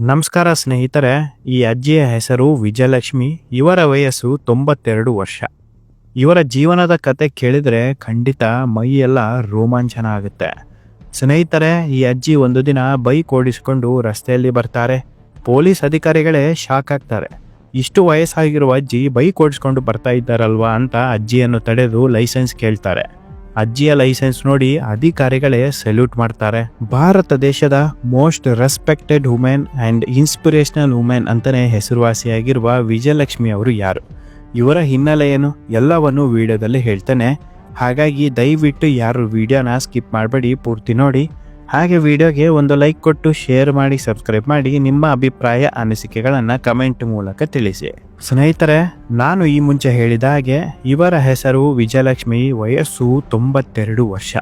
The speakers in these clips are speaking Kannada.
ನಮಸ್ಕಾರ ಸ್ನೇಹಿತರೆ, ಈ ಅಜ್ಜಿಯ ಹೆಸರು ವಿಜಯಲಕ್ಷ್ಮಿ, ಇವರ ವಯಸ್ಸು ತೊಂಬತ್ತೆರಡು ವರ್ಷ. ಇವರ ಜೀವನದ ಕತೆ ಕೇಳಿದರೆ ಖಂಡಿತ ಮೈಯೆಲ್ಲ ರೋಮಾಂಚನ ಆಗುತ್ತೆ. ಸ್ನೇಹಿತರೆ, ಈ ಅಜ್ಜಿ ಒಂದು ದಿನ ಬೈಕ್ ಓಡಿಸಿಕೊಂಡು ರಸ್ತೆಯಲ್ಲಿ ಬರ್ತಾರೆ. ಪೊಲೀಸ್ ಅಧಿಕಾರಿಗಳೇ ಶಾಕ್ ಆಗ್ತಾರೆ. ಇಷ್ಟು ವಯಸ್ಸಾಗಿರುವ ಅಜ್ಜಿ ಬೈಕ್ ಓಡಿಸ್ಕೊಂಡು ಬರ್ತಾ ಇದ್ದಾರಲ್ವಾ ಅಂತ ಅಜ್ಜಿಯನ್ನು ತಡೆದು ಲೈಸೆನ್ಸ್ ಕೇಳ್ತಾರೆ. ಅಜ್ಜಿಯ ಲೈಸೆನ್ಸ್ ನೋಡಿ ಅಧಿಕಾರಿಗಳೇ ಸೆಲ್ಯೂಟ್ ಮಾಡ್ತಾರೆ. ಭಾರತ ದೇಶದ most respected women and inspirational women ಅಂತಾನೆ ಹೆಸರುವಾಸಿಯಾಗಿರುವ ವಿಜಯಲಕ್ಷ್ಮಿ ಅವರು ಯಾರು? ಇವರ ಹಿನ್ನೆಲೆ ಏನು ಎಲ್ಲವನ್ನು ವಿಡಿಯೋದಲ್ಲಿ ಹೇಳ್ತೇನೆ. ಹಾಗಾಗಿ ದಯವಿಟ್ಟು ಯಾರು ವಿಡಿಯೋನ ಸ್ಕಿಪ್ ಮಾಡಬೇಡಿ, ಪೂರ್ತಿ ನೋಡಿ. ಹಾಗೆ ವಿಡಿಯೋಗೆ ಒಂದು ಲೈಕ್ ಕೊಟ್ಟು ಶೇರ್ ಮಾಡಿ, ಸಬ್ಸ್ಕ್ರೈಬ್ ಮಾಡಿ, ನಿಮ್ಮ ಅಭಿಪ್ರಾಯ, ಅನಿಸಿಕೆಗಳನ್ನು ಕಮೆಂಟ್ ಮೂಲಕ ತಿಳಿಸಿ. ಸ್ನೇಹಿತರೆ, ನಾನು ಈ ಮುಂಚೆ ಹೇಳಿದ ಹಾಗೆ ಇವರ ಹೆಸರು ವಿಜಯಲಕ್ಷ್ಮಿ ವಯಸ್ಸು ತೊಂಬತ್ತೆರಡು ವರ್ಷ.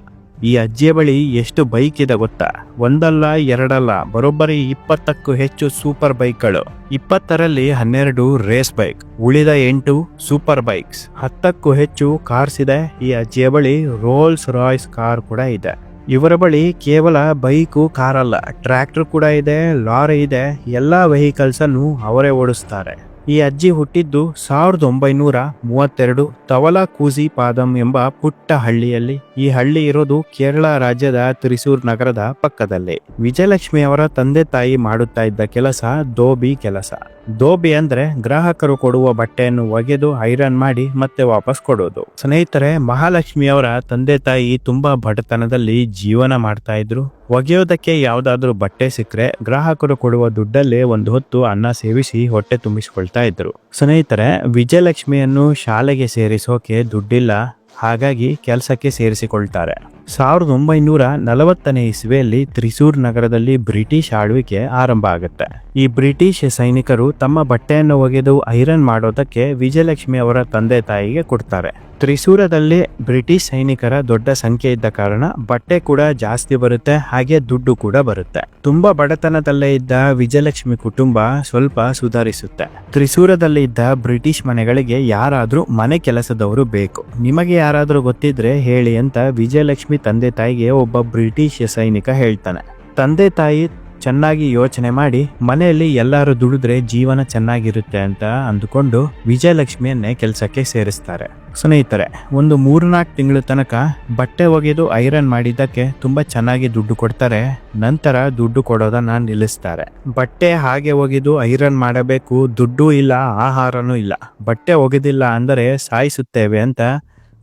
ಈ ಅಜ್ಜಿಯ ಬಳಿ ಎಷ್ಟು ಬೈಕ್ ಇದೆ ಗೊತ್ತಾ? ಒಂದಲ್ಲ, ಎರಡಲ್ಲ, ಬರೋಬ್ಬರಿ ಇಪ್ಪತ್ತಕ್ಕೂ ಹೆಚ್ಚು ಸೂಪರ್ ಬೈಕ್ಗಳು. ಇಪ್ಪತ್ತರಲ್ಲಿ ಹನ್ನೆರಡು ರೇಸ್ ಬೈಕ್, ಉಳಿದ ಎಂಟು ಸೂಪರ್ ಬೈಕ್ಸ್. ಹತ್ತಕ್ಕೂ ಹೆಚ್ಚು ಕಾರ್ಸ್ ಇದೆ. ಈ ಅಜ್ಜಿಯ ಬಳಿ ರೋಲ್ಸ್ ರಾಯ್ಸ್ ಕಾರ್ ಕೂಡ ಇದೆ. ಇವರ ಬಳಿ ಕೇವಲ ಬೈಕು, ಕಾರಲ್ಲ. ಟ್ರ್ಯಾಕ್ಟರ್ ಕೂಡ ಇದೆ, ಲಾರಿ ಇದೆ. ಎಲ್ಲ ವೆಹಿಕಲ್ಸನ್ನು ಅವರೇ ಓಡಿಸ್ತಾರೆ. ಈ ಅಜ್ಜಿ ಹುಟ್ಟಿದ್ದು ಸಾವಿರದ ಒಂಬೈನೂರ ಮೂವತ್ತೆರಡು ತವಲ ಕೂಸಿ ಪಾದಂ ಎಂಬ ಪುಟ್ಟ ಹಳ್ಳಿಯಲ್ಲಿ. ಈ ಹಳ್ಳಿ ಇರೋದು ಕೇರಳ ರಾಜ್ಯದ ತ್ರಿಸೂರ್ ನಗರದ ಪಕ್ಕದಲ್ಲಿ. ವಿಜಯಲಕ್ಷ್ಮಿ ಅವರ ತಂದೆ ತಾಯಿ ಮಾಡುತ್ತಾ ಇದ್ದ ಕೆಲಸ, ದೋಬಿ ಕೆಲಸ. ದೋಬಿ ಅಂದ್ರೆ ಗ್ರಾಹಕರು ಕೊಡುವ ಬಟ್ಟೆಯನ್ನು ಒಗೆದು ಐರನ್ ಮಾಡಿ ಮತ್ತೆ ವಾಪಸ್ ಕೊಡೋದು. ಸ್ನೇಹಿತರೆ, ಮಹಾಲಕ್ಷ್ಮಿಯವರ ತಂದೆ ತಾಯಿ ತುಂಬಾ ಬಡತನದಲ್ಲಿ ಜೀವನ ಮಾಡ್ತಾ ಇದ್ರು. ಒಗೆಯೋದಕ್ಕೆ ಯಾವ್ದಾದ್ರು ಬಟ್ಟೆ ಸಿಕ್ಕರೆ ಗ್ರಾಹಕರು ಕೊಡುವ ದುಡ್ಡಲ್ಲೇ ಒಂದು ಹೊತ್ತು ಅನ್ನ ಸೇವಿಸಿ ಹೊಟ್ಟೆ ತುಂಬಿಸಿಕೊಳ್ತಾ ಇದ್ರು. ಸ್ನೇಹಿತರೆ, ವಿಜಯಲಕ್ಷ್ಮಿಯನ್ನು ಶಾಲೆಗೆ ಸೇರಿಸೋಕೆ ದುಡ್ಡಿಲ್ಲ, ಹಾಗಾಗಿ ಕೆಲಸಕ್ಕೆ ಸೇರಿಸಿಕೊಳ್ತಾರೆ. ಸಾವಿರದ ಒಂಬೈನೂರ ನಲವತ್ತನೇ ಇಸ್ವಿಯಲ್ಲಿ ತ್ರಿಸೂರ್ ನಗರದಲ್ಲಿ ಬ್ರಿಟಿಷ್ ಆಳ್ವಿಕೆ ಆರಂಭ ಆಗುತ್ತೆ. ಈ ಬ್ರಿಟಿಷ್ ಸೈನಿಕರು ತಮ್ಮ ಬಟ್ಟೆಯನ್ನು ಒಗೆದು ಐರನ್ ಮಾಡೋದಕ್ಕೆ ವಿಜಯಲಕ್ಷ್ಮಿ ಅವರ ತಂದೆ ತಾಯಿಗೆ ಕೊಡ್ತಾರೆ. ತ್ರಿಸೂರದಲ್ಲಿ ಬ್ರಿಟಿಷ್ ಸೈನಿಕರ ದೊಡ್ಡ ಸಂಖ್ಯೆ ಇದ್ದ ಕಾರಣ ಬಟ್ಟೆ ಕೂಡ ಜಾಸ್ತಿ ಬರುತ್ತೆ, ಹಾಗೆ ದುಡ್ಡು ಕೂಡ ಬರುತ್ತೆ. ತುಂಬಾ ಬಡತನದಲ್ಲೇ ಇದ್ದ ವಿಜಯಲಕ್ಷ್ಮಿ ಕುಟುಂಬ ಸ್ವಲ್ಪ ಸುಧಾರಿಸುತ್ತೆ. ತ್ರಿಸೂರದಲ್ಲಿ ಇದ್ದ ಬ್ರಿಟಿಷ್ ಮನೆಗಳಿಗೆ ಯಾರಾದ್ರೂ ಮನೆ ಕೆಲಸದವರು ಬೇಕು. ನಿಮಗೆ ಯಾರಾದ್ರೂ ಗೊತ್ತಿದ್ರೆ ಹೇಳಿ ಅಂತ ವಿಜಯಲಕ್ಷ್ಮಿ ತಂದೆ ತಾಯಿಗೆ ಒಬ್ಬ ಬ್ರಿಟಿಷ್ ಸೈನಿಕ ಹೇಳ್ತಾನೆ. ತಂದೆ ತಾಯಿ ಚೆನ್ನಾಗಿ ಯೋಚನೆ ಮಾಡಿ ಮನೆಯಲ್ಲಿ ಎಲ್ಲರೂ ದುಡಿದ್ರೆ ಜೀವನ ಚೆನ್ನಾಗಿರುತ್ತೆ ಅಂತ ಅಂದುಕೊಂಡು ವಿಜಯಲಕ್ಷ್ಮಿಯನ್ನೇ ಕೆಲಸಕ್ಕೆ ಸೇರಿಸ್ತಾರೆ. ಸ್ನೇಹಿತರೆ, ಒಂದು ಮೂರ್ನಾಲ್ಕು ತಿಂಗಳ ತನಕ ಬಟ್ಟೆ ಒಗೆದು ಐರನ್ ಮಾಡಿದ್ದಕ್ಕೆ ತುಂಬಾ ಚೆನ್ನಾಗಿ ದುಡ್ಡು ಕೊಡ್ತಾರೆ. ನಂತರ ದುಡ್ಡು ಕೊಡೋದನ್ನ ನಿಲ್ಲಿಸ್ತಾರೆ. ಬಟ್ಟೆ ಹಾಗೆ ಒಗೆದು ಐರನ್ ಮಾಡಬೇಕು, ದುಡ್ಡು ಇಲ್ಲ, ಆಹಾರನೂ ಇಲ್ಲ. ಬಟ್ಟೆ ಒಗೆದಿಲ್ಲ ಅಂದರೆ ಸಾಯಿಸುತ್ತೇವೆ ಅಂತ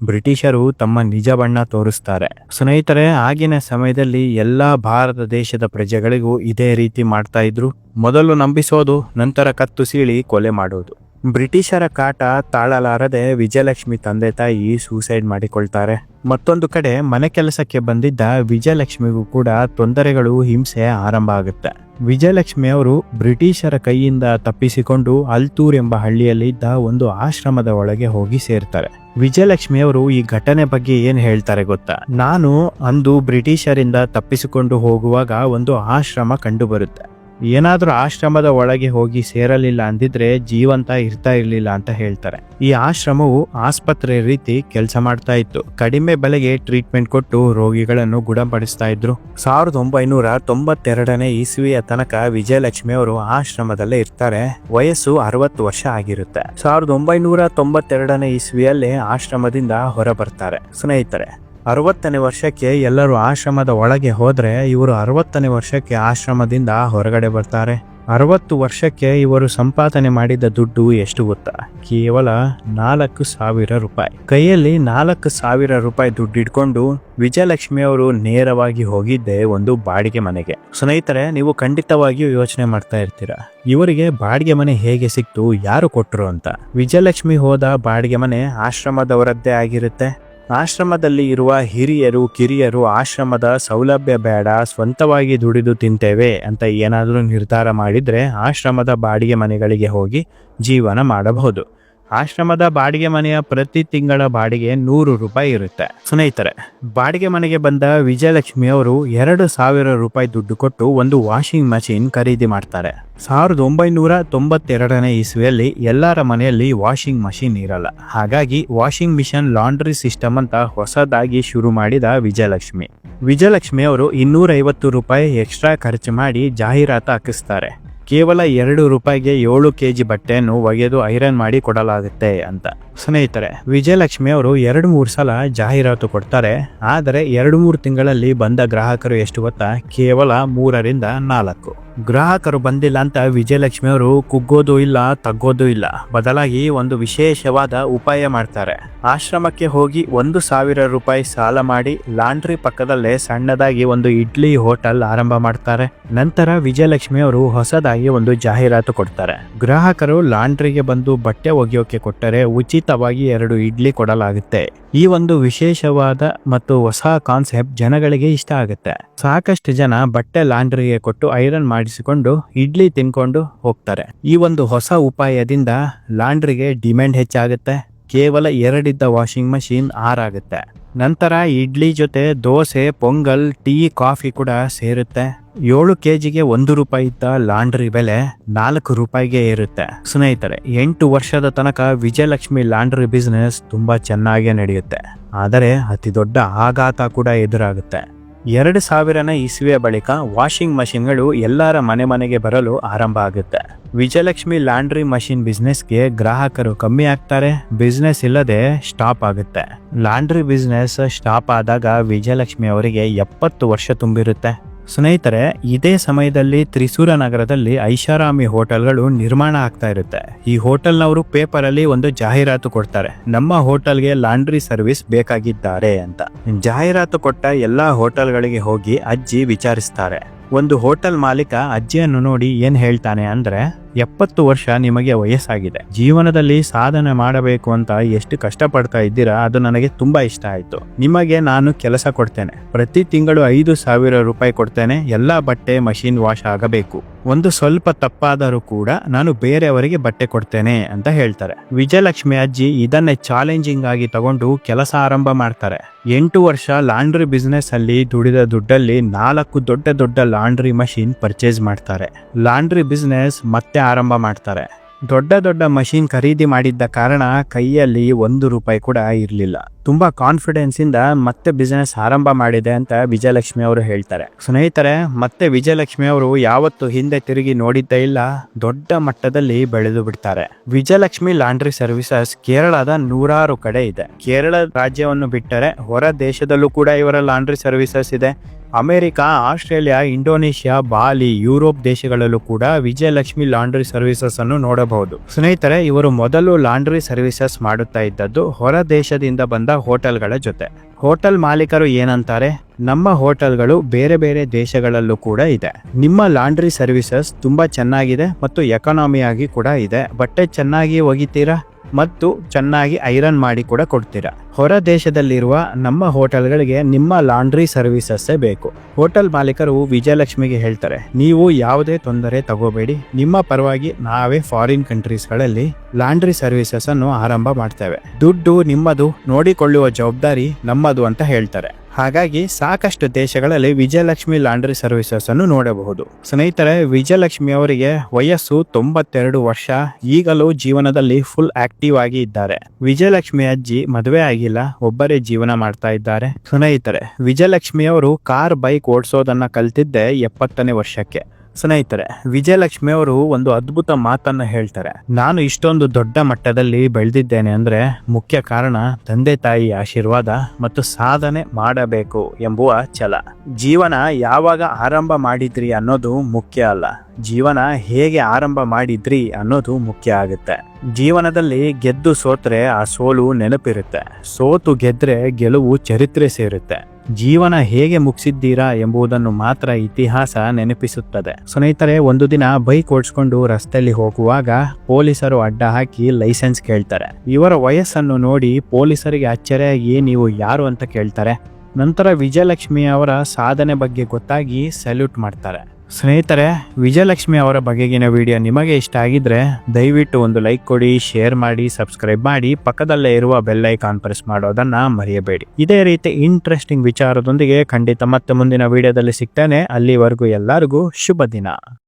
ಬ್ರಿಟಿಷರು ತಮ್ಮ ನಿಜ ಬಣ್ಣ ತೋರಿಸ್ತಾರೆ. ಸ್ನೇಹಿತರೆ, ಆಗಿನ ಸಮಯದಲ್ಲಿ ಎಲ್ಲಾ ಭಾರತ ದೇಶದ ಪ್ರಜೆಗಳಿಗೂ ಇದೇ ರೀತಿ ಮಾಡ್ತಾ ಇದ್ರು. ಮೊದಲು ನಂಬಿಸೋದು, ನಂತರ ಕತ್ತು ಸೀಳಿ ಕೊಲೆ ಮಾಡೋದು. ಬ್ರಿಟಿಷರ ಕಾಟ ತಾಳಲಾರದೆ ವಿಜಯಲಕ್ಷ್ಮಿ ತಂದೆ ತಾಯಿ ಸೂಸೈಡ್ ಮಾಡಿಕೊಳ್ತಾರೆ. ಮತ್ತೊಂದು ಕಡೆ ಮನೆ ಕೆಲಸಕ್ಕೆ ಬಂದಿದ್ದ ವಿಜಯಲಕ್ಷ್ಮಿಗೂ ಕೂಡ ತೊಂದರೆಗಳು, ಹಿಂಸೆ ಆರಂಭ ಆಗುತ್ತೆ. ವಿಜಯಲಕ್ಷ್ಮಿ ಅವರು ಬ್ರಿಟಿಷರ ಕೈಯಿಂದ ತಪ್ಪಿಸಿಕೊಂಡು ಅಲ್ತೂರ್ ಎಂಬ ಹಳ್ಳಿಯಲ್ಲಿ ಇದ್ದ ಒಂದು ಆಶ್ರಮದ ಒಳಗೆ ಹೋಗಿ ಸೇರ್ತಾರೆ. ವಿಜಯಲಕ್ಷ್ಮಿ ಅವರು ಈ ಘಟನೆ ಬಗ್ಗೆ ಏನ್ ಹೇಳ್ತಾರೆ ಗೊತ್ತಾ? ನಾನು ಅಂದು ಬ್ರಿಟಿಷರಿಂದ ತಪ್ಪಿಸಿಕೊಂಡು ಹೋಗುವಾಗ ಒಂದು ಆಶ್ರಮ ಕಂಡು ಬರುತ್ತೆ ಏನಾದ್ರೂ ಆಶ್ರಮದ ಒಳಗೆ ಹೋಗಿ ಸೇರಲಿಲ್ಲ ಅಂದಿದ್ರೆ ಜೀವಂತ ಇರ್ತಾ ಇರ್ಲಿಲ್ಲ ಅಂತ ಹೇಳ್ತಾರೆ. ಈ ಆಶ್ರಮವು ಆಸ್ಪತ್ರೆ ರೀತಿ ಕೆಲಸ ಮಾಡ್ತಾ ಇತ್ತು. ಕಡಿಮೆ ಬೆಲೆಗೆ ಟ್ರೀಟ್ಮೆಂಟ್ ಕೊಟ್ಟು ರೋಗಿಗಳನ್ನು ಗುಣಪಡಿಸ್ತಾ ಇದ್ರು. ಸಾವಿರದ ಒಂಬೈನೂರ ತೊಂಬತ್ತೆರಡನೇ ಇಸ್ವಿಯ ತನಕ ವಿಜಯಲಕ್ಷ್ಮಿ ಅವರು ಆಶ್ರಮದಲ್ಲೇ ಇರ್ತಾರೆ. ವಯಸ್ಸು ಅರವತ್ತು ವರ್ಷ ಆಗಿರುತ್ತೆ. ಸಾವಿರದ ಒಂಬೈನೂರ ತೊಂಬತ್ತೆರಡನೇ ಇಸ್ವಿಯಲ್ಲಿ ಆಶ್ರಮದಿಂದ ಹೊರ ಬರ್ತಾರೆ ಸ್ನೇಹಿತರೆ ಅರವತ್ತನೇ ವರ್ಷಕ್ಕೆ ಎಲ್ಲರೂ ಆಶ್ರಮದ ಒಳಗೆ ಹೋದ್ರೆ ಇವರು ಅರವತ್ತನೇ ವರ್ಷಕ್ಕೆ ಆಶ್ರಮದಿಂದ ಹೊರಗಡೆ ಬರ್ತಾರೆ. ಅರವತ್ತು ವರ್ಷಕ್ಕೆ ಇವರು ಸಂಪಾದನೆ ಮಾಡಿದ ದುಡ್ಡು ಎಷ್ಟು ಗೊತ್ತಾ? ಕೇವಲ ನಾಲ್ಕು ಸಾವಿರ ರೂಪಾಯಿ. ಕೈಯಲ್ಲಿ ನಾಲ್ಕು ಸಾವಿರ ರೂಪಾಯಿ ದುಡ್ಡು ಇಟ್ಕೊಂಡು ವಿಜಯಲಕ್ಷ್ಮಿ ಅವರು ನೇರವಾಗಿ ಹೋಗಿದ್ದೆ ಒಂದು ಬಾಡಿಗೆ ಮನೆಗೆ. ಸ್ನೇಹಿತರೆ, ನೀವು ಖಂಡಿತವಾಗಿಯೂ ಯೋಚನೆ ಮಾಡ್ತಾ ಇರ್ತೀರಾ? ಇವರಿಗೆ ಬಾಡಿಗೆ ಮನೆ ಹೇಗೆ ಸಿಕ್ತು, ಯಾರು ಕೊಟ್ಟರು ಅಂತ? ವಿಜಯಲಕ್ಷ್ಮಿ ಹೋದ ಬಾಡಿಗೆ ಮನೆ ಆಶ್ರಮದವರದ್ದೇ ಆಗಿರುತ್ತೆ. ಆಶ್ರಮದಲ್ಲಿ ಇರುವ ಹಿರಿಯರು, ಕಿರಿಯರು ಆಶ್ರಮದ ಸೌಲಭ್ಯ ಬೇಡ, ಸ್ವಂತವಾಗಿ ದುಡಿದು ತಿಂತೇವೆ ಅಂತ ಏನಾದರೂ ನಿರ್ಧಾರ ಮಾಡಿದರೆ ಆಶ್ರಮದ ಬಾಡಿಗೆ ಮನೆಗಳಿಗೆ ಹೋಗಿ ಜೀವನ ಮಾಡಬಹುದು. ಆಶ್ರಮದ ಬಾಡಿಗೆ ಮನೆಯ ಪ್ರತಿ ತಿಂಗಳ ಬಾಡಿಗೆ ನೂರು ರೂಪಾಯಿ ಇರುತ್ತೆ. ಸ್ನೇಹಿತರೆ, ಬಾಡಿಗೆ ಮನೆಗೆ ಬಂದ ವಿಜಯಲಕ್ಷ್ಮಿ ಅವರು ಎರಡು ಸಾವಿರ ರೂಪಾಯಿ ದುಡ್ಡು ಕೊಟ್ಟು ಒಂದು ವಾಷಿಂಗ್ ಮಷಿನ್ ಖರೀದಿ ಮಾಡ್ತಾರೆ. ಸಾವಿರದ ಒಂಬೈನೂರ ತೊಂಬತ್ತೆರಡನೇ ಇಸ್ವಿಯಲ್ಲಿ ಎಲ್ಲರ ಮನೆಯಲ್ಲಿ ವಾಷಿಂಗ್ ಮಷಿನ್ ಇರಲ್ಲ. ಹಾಗಾಗಿ ವಾಷಿಂಗ್ ಮಿಷನ್ ಲಾಂಡ್ರಿ ಸಿಸ್ಟಮ್ ಅಂತ ಹೊಸದಾಗಿ ಶುರು ಮಾಡಿದ ವಿಜಯಲಕ್ಷ್ಮಿ. ವಿಜಯಲಕ್ಷ್ಮಿ ಅವರು ಇನ್ನೂರೈವತ್ತು ರೂಪಾಯಿ ಎಕ್ಸ್ಟ್ರಾ ಖರ್ಚು ಮಾಡಿ ಜಾಹೀರಾತು ಹಾಕಿಸ್ತಾರೆ. ಕೇವಲ ಎರಡು ರೂಪಾಯಿಗೆ ಏಳು ಕೆ ಜಿ ಬಟ್ಟೆಯನ್ನು ಒಗೆದು ಐರನ್ ಮಾಡಿ ಕೊಡಲಾಗುತ್ತೆ ಅಂತ. ಸ್ನೇಹಿತರೆ, ವಿಜಯಲಕ್ಷ್ಮಿ ಅವರು ಎರಡು ಮೂರು ಸಲ ಜಾಹೀರಾತು ಕೊಡ್ತಾರೆ, ಆದರೆ ಎರಡು ಮೂರು ತಿಂಗಳಲ್ಲಿ ಬಂದ ಗ್ರಾಹಕರು ಎಷ್ಟು ಗೊತ್ತಾ? ಕೇವಲ ಮೂರರಿಂದ ನಾಲ್ಕು. ಗ್ರಾಹಕರು ಬಂದಿಲ್ಲ ಅಂತ ವಿಜಯಲಕ್ಷ್ಮಿ ಅವರು ಕುಗ್ಗೋದು ಇಲ್ಲ, ತಗ್ಗೋದು ಇಲ್ಲ. ಬದಲಾಗಿ ಒಂದು ವಿಶೇಷವಾದ ಉಪಾಯ ಮಾಡ್ತಾರೆ. ಆಶ್ರಮಕ್ಕೆ ಹೋಗಿ ಒಂದು ಸಾವಿರ ರೂಪಾಯಿ ಸಾಲ ಮಾಡಿ ಲಾಂಡ್ರಿ ಪಕ್ಕದಲ್ಲೇ ಸಣ್ಣದಾಗಿ ಒಂದು ಇಡ್ಲಿ ಹೋಟೆಲ್ ಆರಂಭ ಮಾಡ್ತಾರೆ. ನಂತರ ವಿಜಯಲಕ್ಷ್ಮಿ ಅವರು ಹೊಸದಾಗಿ ಒಂದು ಜಾಹೀರಾತು ಕೊಡ್ತಾರೆ. ಗ್ರಾಹಕರು ಲಾಂಡ್ರಿಗೆ ಬಂದು ಬಟ್ಟೆ ಒಗೆಯೋಕೆ ಕೊಟ್ಟರೆ ಉಚಿತವಾಗಿ ಎರಡು ಇಡ್ಲಿ ಕೊಡಲಾಗುತ್ತೆ. ಈ ಒಂದು ವಿಶೇಷವಾದ ಮತ್ತು ಹೊಸ ಕಾನ್ಸೆಪ್ಟ್ ಜನಗಳಿಗೆ ಇಷ್ಟ ಆಗುತ್ತೆ. ಸಾಕಷ್ಟು ಜನ ಬಟ್ಟೆ ಲಾಂಡ್ರಿಗೆ ಕೊಟ್ಟು ಐರನ್ ಮಾಡಿಸಿಕೊಂಡು ಇಡ್ಲಿ ತಿನ್ಕೊಂಡು ಹೋಗ್ತಾರೆ. ಈ ಒಂದು ಹೊಸ ಉಪಾಯದಿಂದ ಲಾಂಡ್ರಿಗೆ ಡಿಮ್ಯಾಂಡ್ ಹೆಚ್ಚಾಗುತ್ತೆ. ಕೇವಲ ಎರಡಿದ್ದ ವಾಷಿಂಗ್ ಮಷೀನ್ ಆರಾಗುತ್ತೆ. ನಂತರ ಇಡ್ಲಿ ಜೊತೆ ದೋಸೆ, ಪೊಂಗಲ್, ಟೀ, ಕಾಫಿ ಕೂಡ ಸೇರುತ್ತೆ. ಏಳು ಕೆಜಿಗೆ ಒಂದು ರೂಪಾಯಿ ಇದ್ದ ಲಾಂಡ್ರಿ ಬೆಲೆ ನಾಲ್ಕು ರೂಪಾಯಿಗೆ ಇರುತ್ತೆ. ಸ್ನೇಹಿತರೆ, ಎಂಟು ವರ್ಷದ ತನಕ ವಿಜಯಲಕ್ಷ್ಮಿ ಲಾಂಡ್ರಿ ಬಿಸ್ನೆಸ್ ತುಂಬಾ ಚೆನ್ನಾಗೇ ನಡೆಯುತ್ತೆ. ಆದರೆ ಅತಿ ದೊಡ್ಡ ಆಘಾತ ಕೂಡ ಎದುರಾಗುತ್ತೆ. ಎರಡು ಸಾವಿರನ ಇಸ್ವಿಯ ಬಳಿಕ ವಾಷಿಂಗ್ ಮಷಿನ್ಗಳು ಎಲ್ಲರ ಮನೆ ಮನೆಗೆ ಬರಲು ಆರಂಭ ಆಗುತ್ತೆ. ವಿಜಯಲಕ್ಷ್ಮಿ ಲಾಂಡ್ರಿ ಮಷಿನ್ ಬಿಸ್ನೆಸ್ಗೆ ಗ್ರಾಹಕರು ಕಮ್ಮಿ ಆಗ್ತಾರೆ, ಬಿಸ್ನೆಸ್ ಇಲ್ಲದೆ ಸ್ಟಾಪ್ ಆಗುತ್ತೆ. ಲಾಂಡ್ರಿ ಬಿಸ್ನೆಸ್ ಸ್ಟಾಪ್ ಆದಾಗ ವಿಜಯಲಕ್ಷ್ಮಿ ಅವರಿಗೆ ಎಪ್ಪತ್ತು ವರ್ಷ ತುಂಬಿರುತ್ತೆ. ಸ್ನೇಹಿತರೆ, ಇದೇ ಸಮಯದಲ್ಲಿ ತ್ರಿಸೂರ ನಗರದಲ್ಲಿ ಐಷಾರಾಮಿ ಹೋಟೆಲ್ಗಳು ನಿರ್ಮಾಣ ಆಗ್ತಾ ಇರುತ್ತೆ. ಈ ಹೋಟೆಲ್ನವರು ಪೇಪರ್ ಅಲ್ಲಿ ಒಂದು ಜಾಹೀರಾತು ಕೊಡ್ತಾರೆ. ನಮ್ಮ ಹೋಟೆಲ್ಗೆ ಲಾಂಡ್ರಿ ಸರ್ವಿಸ್ ಬೇಕಾಗಿದ್ದಾರೆ ಅಂತ. ಜಾಹೀರಾತು ಕೊಟ್ಟ ಎಲ್ಲಾ ಹೋಟೆಲ್ಗಳಿಗೆ ಹೋಗಿ ಅಜ್ಜಿ ವಿಚಾರಿಸ್ತಾರೆ. ಒಂದು ಹೋಟೆಲ್ ಮಾಲೀಕ ಅಜ್ಜಿಯನ್ನು ನೋಡಿ ಏನ್ ಹೇಳ್ತಾನೆ ಅಂದ್ರೆ ಎಪ್ಪತ್ತು ವರ್ಷ ನಿಮಗೆ ವಯಸ್ಸಾಗಿದೆ. ಜೀವನದಲ್ಲಿ ಸಾಧನೆ ಮಾಡಬೇಕು ಅಂತ ಎಷ್ಟು ಕಷ್ಟಪಡ್ತಾ ಇದ್ದೀರಾ, ಅದು ನನಗೆ ತುಂಬಾ ಇಷ್ಟ ಆಯ್ತು. ನಿಮಗೆ ನಾನು ಕೆಲಸ ಕೊಡ್ತೇನೆ. ಪ್ರತಿ ತಿಂಗಳು ಐದು ಸಾವಿರ ರೂಪಾಯಿ ಕೊಡ್ತೇನೆ. ಎಲ್ಲಾ ಬಟ್ಟೆ, ಮಷಿನ್ ವಾಶ್ ಆಗಬೇಕು. ಒಂದು ಸ್ವಲ್ಪ ತಪ್ಪಾದರೂ ಕೂಡ ನಾನು ಬೇರೆಯವರಿಗೆ ಬಟ್ಟೆ ಕೊಡ್ತೇನೆ ಅಂತ ಹೇಳ್ತಾರೆ. ವಿಜಯಲಕ್ಷ್ಮಿ ಅಜ್ಜಿ ಇದನ್ನೇ ಚಾಲೆಂಜಿಂಗ್ ಆಗಿ ತಗೊಂಡು ಕೆಲಸ ಆರಂಭ ಮಾಡ್ತಾರೆ. ಎಂಟು ವರ್ಷ ಲಾಂಡ್ರಿ ಬಿಸ್ನೆಸ್ ಅಲ್ಲಿ ದುಡಿದ ದುಡ್ಡಲ್ಲಿ ನಾಲ್ಕು ದೊಡ್ಡ ದೊಡ್ಡ ಲಾಂಡ್ರಿ ಮಷಿನ್ ಪರ್ಚೇಸ್ ಮಾಡ್ತಾರೆ. ಲಾಂಡ್ರಿ ಬಿಸ್ನೆಸ್ ಮತ್ತೆ ಆರಂಭ ಮಾಡ್ತಾರೆ. ದೊಡ್ಡ ದೊಡ್ಡ ಮಷಿನ್ ಖರೀದಿ ಮಾಡಿದ್ದ ಕಾರಣ ಕೈಯಲ್ಲಿ ಒಂದು ರೂಪಾಯಿ ಕೂಡ ಇರಲಿಲ್ಲ. ತುಂಬಾ ಕಾನ್ಫಿಡೆನ್ಸ್ ಇಂದ ಮತ್ತೆ ಬಿಸ್ನೆಸ್ ಆರಂಭ ಮಾಡಿದೆ ಅಂತ ವಿಜಯಲಕ್ಷ್ಮಿ ಅವರು ಹೇಳ್ತಾರೆ. ಸ್ನೇಹಿತರೆ, ಮತ್ತೆ ವಿಜಯಲಕ್ಷ್ಮಿ ಅವರು ಯಾವತ್ತು ಹಿಂದೆ ತಿರುಗಿ ನೋಡಿದ್ದೇ ಇಲ್ಲ, ದೊಡ್ಡ ಮಟ್ಟದಲ್ಲಿ ಬೆಳೆದು ಬಿಡ್ತಾರೆ. ವಿಜಯಲಕ್ಷ್ಮಿ ಲಾಂಡ್ರಿ ಸರ್ವಿಸಸ್ ಕೇರಳದ ನೂರಾರು ಕಡೆ ಇದೆ. ಕೇರಳ ರಾಜ್ಯವನ್ನು ಬಿಟ್ಟರೆ ಹೊರ ದೇಶದಲ್ಲೂ ಕೂಡ ಇವರ ಲಾಂಡ್ರಿ ಸರ್ವಿಸಸ್ ಇದೆ. America, Australia, Indonesia, Bali, Europe ದೇಶಗಳಲ್ಲೂ ಕೂಡ ವಿಜಯಲಕ್ಷ್ಮಿ ಲಾಂಡ್ರಿ ಸರ್ವಿಸಸ್ ಅನ್ನು ನೋಡಬಹುದು. ಸ್ನೇಹಿತರೆ, ಇವರು ಮೊದಲು ಲಾಂಡ್ರಿ ಸರ್ವಿಸಸ್ ಮಾಡುತ್ತಾ ಇದ್ದದ್ದು ಹೊರ ದೇಶದಿಂದ ಬಂದ ಹೋಟೆಲ್ಗಳ ಜೊತೆ. ಹೋಟೆಲ್ ಮಾಲೀಕರು ಏನಂತಾರೆ? ನಮ್ಮ ಹೋಟೆಲ್ಗಳು ಬೇರೆ ಬೇರೆ ದೇಶಗಳಲ್ಲೂ ಕೂಡ ಇದೆ. ನಿಮ್ಮ ಲಾಂಡ್ರಿ ಸರ್ವಿಸಸ್ ತುಂಬಾ ಚೆನ್ನಾಗಿದೆ ಮತ್ತು ಎಕಾನಮಿಯಾಗಿ ಕೂಡ ಇದೆ. ಬಟ್ಟೆ ಚೆನ್ನಾಗಿ ಒಗಿತೀರಾ? ಮತ್ತು ಚೆನ್ನಾಗಿ ಐರನ್ ಮಾಡಿ ಕೂಡ ಕೊಡ್ತೀರಾ. ಹೊರ ದೇಶದಲ್ಲಿರುವ ನಮ್ಮ ಹೋಟೆಲ್ಗಳಿಗೆ ನಿಮ್ಮ ಲಾಂಡ್ರಿ ಸರ್ವಿಸಸ್ಸೇ ಬೇಕು. ಹೋಟೆಲ್ ಮಾಲೀಕರು ವಿಜಯಲಕ್ಷ್ಮಿಗೆ ಹೇಳ್ತಾರೆ, ನೀವು ಯಾವುದೇ ತೊಂದರೆ ತಗೋಬೇಡಿ. ನಿಮ್ಮ ಪರವಾಗಿ ನಾವೇ ಫಾರಿನ್ ಕಂಟ್ರೀಸ್ಗಳಲ್ಲಿ ಲಾಂಡ್ರಿ ಸರ್ವಿಸಸ್ ಅನ್ನು ಆರಂಭ ಮಾಡ್ತೇವೆ. ದುಡ್ಡು ನಿಮ್ಮದು, ನೋಡಿಕೊಳ್ಳುವ ಜವಾಬ್ದಾರಿ ನಮ್ಮದು, ಅಂತ ಹೇಳ್ತಾರೆ. ಹಾಗಾಗಿ ಸಾಕಷ್ಟು ದೇಶಗಳಲ್ಲಿ ವಿಜಯಲಕ್ಷ್ಮಿ ಲಾಂಡ್ರಿ ಸರ್ವಿಸಸ್ ಅನ್ನು ನೋಡಬಹುದು. ಸ್ನೇಹಿತರೆ, ವಿಜಯಲಕ್ಷ್ಮಿ ಅವರಿಗೆ ವಯಸ್ಸು ತೊಂಬತ್ತೆರಡು ವರ್ಷ, ಈಗಲೂ ಜೀವನದಲ್ಲಿ ಫುಲ್ ಆಕ್ಟಿವ್ ಆಗಿ ಇದ್ದಾರೆ. ವಿಜಯಲಕ್ಷ್ಮಿ ಅಜ್ಜಿ ಮದುವೆ ಆಗಿಲ್ಲ, ಒಬ್ಬರೇ ಜೀವನ ಮಾಡ್ತಾ ಇದ್ದಾರೆ. ಸ್ನೇಹಿತರೆ, ವಿಜಯಲಕ್ಷ್ಮಿ ಅವರು ಕಾರ್ ಬೈಕ್ ಓಡಿಸೋದನ್ನ ಕಲ್ತಿದ್ದೆ ಎಪ್ಪತ್ತನೇ ವರ್ಷಕ್ಕೆ. ಸ್ನೇಹಿತರೆ, ವಿಜಯಲಕ್ಷ್ಮಿ ಅವರು ಒಂದು ಅದ್ಭುತ ಮಾತನ್ನ ಹೇಳ್ತಾರೆ. ನಾನು ಇಷ್ಟೊಂದು ದೊಡ್ಡ ಮಟ್ಟದಲ್ಲಿ ಬೆಳೆದಿದ್ದೇನೆ ಅಂದ್ರೆ ಮುಖ್ಯ ಕಾರಣ ತಂದೆ ತಾಯಿ ಆಶೀರ್ವಾದ ಮತ್ತು ಸಾಧನೆ ಮಾಡಬೇಕು ಎಂಬುವ ಛಲ. ಜೀವನ ಯಾವಾಗ ಆರಂಭ ಮಾಡಿದ್ರಿ ಅನ್ನೋದು ಮುಖ್ಯ ಅಲ್ಲ. ಜೀವನ ಹೇಗೆ ಆರಂಭ ಮಾಡಿದ್ರಿ ಅನ್ನೋದು ಮುಖ್ಯ ಆಗುತ್ತೆ. ಜೀವನದಲ್ಲಿ ಗೆದ್ದು ಸೋತ್ರೆ ಆ ಸೋಲು ನೆನಪಿರುತ್ತೆ. ಸೋತು ಗೆದ್ರೆ ಗೆಲುವು ಚರಿತ್ರೆ ಸೇರುತ್ತೆ. ಜೀವನ ಹೇಗೆ ಮುಗಿಸಿದ್ದೀರಾ ಎಂಬುದನ್ನು ಮಾತ್ರ ಇತಿಹಾಸ ನೆನಪಿಸುತ್ತದೆ. ಸ್ನೇಹಿತರೆ, ಒಂದು ದಿನ ಬೈಕ್ ಓಡಿಸ್ಕೊಂಡು ರಸ್ತೆಯಲ್ಲಿ ಹೋಗುವಾಗ ಪೊಲೀಸರು ಅಡ್ಡ ಹಾಕಿ ಲೈಸೆನ್ಸ್ ಕೇಳ್ತಾರೆ. ಇವರ ವಯಸ್ಸನ್ನು ನೋಡಿ ಪೊಲೀಸರಿಗೆ ಆಶ್ಚರ್ಯ ನೀವು ಯಾರು ಅಂತ ಕೇಳ್ತಾರೆ. ನಂತರ ವಿಜಯಲಕ್ಷ್ಮಿ ಅವರ ಸಾಧನೆ ಬಗ್ಗೆ ಗೊತ್ತಾಗಿ ಸಲ್ಯೂಟ್ ಮಾಡ್ತಾರೆ. ಸ್ನೇಹಿತರೆ, ವಿಜಯಲಕ್ಷ್ಮಿ ಅವರ ಬಗೆಗಿನ ವಿಡಿಯೋ ನಿಮಗೆ ಇಷ್ಟ ಆಗಿದ್ರೆ ದಯವಿಟ್ಟು ಒಂದು ಲೈಕ್ ಕೊಡಿ ಶೇರ್ ಮಾಡಿ ಸಬ್ಸ್ಕ್ರೈಬ್ ಮಾಡಿ, ಪಕ್ಕದಲ್ಲೇ ಇರುವ ಬೆಲ್ ಐಕಾನ್ ಪ್ರೆಸ್ ಮಾಡೋದನ್ನ ಮರೆಯಬೇಡಿ. ಇದೇ ರೀತಿ ಇಂಟ್ರೆಸ್ಟಿಂಗ್ ವಿಚಾರದೊಂದಿಗೆ ಖಂಡಿತ ಮತ್ತೆ ಮುಂದಿನ ವಿಡಿಯೋದಲ್ಲಿ ಸಿಗ್ತೇನೆ. ಅಲ್ಲಿವರೆಗೂ ಎಲ್ಲರಿಗೂ ಶುಭ ದಿನ